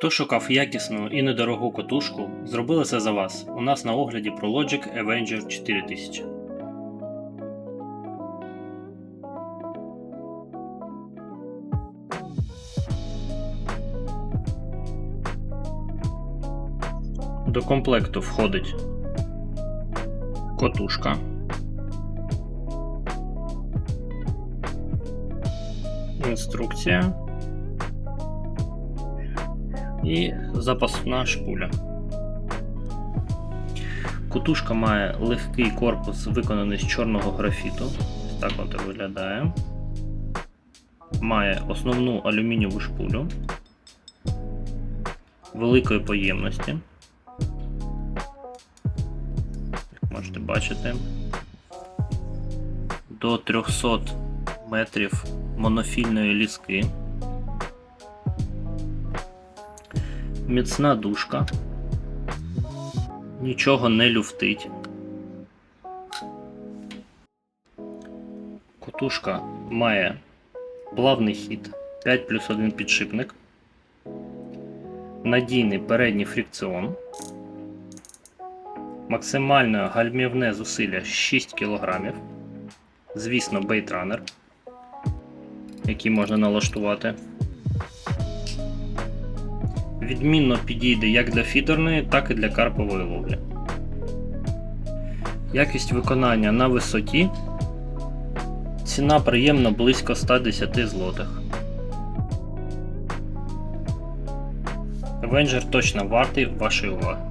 Хто шукав якісну і недорогу котушку, зробили це за вас. У нас на огляді ProLogic Avenger 4000. До комплекту входить котушка. Інструкція і запасна шпуля. Кутушка має легкий корпус, виконаний з чорного графіту. Так от виглядає. Має основну алюмінієву шпулю великої поємності. Як можете бачити, до 300 метрів монофільної ліски. Міцна дужка. Нічого не люфтить. Котушка має плавний хід 5 плюс 1 підшипник, надійний передній фрикціон, максимальне гальмівне зусилля 6 кг, звісно, бейтранер, який можна налаштувати. Відмінно підійде як для фідерної, так і для карпової ловлі. Якість виконання на висоті. Ціна приємно близько 110 злотих. Avenger точно вартий вашої уваги.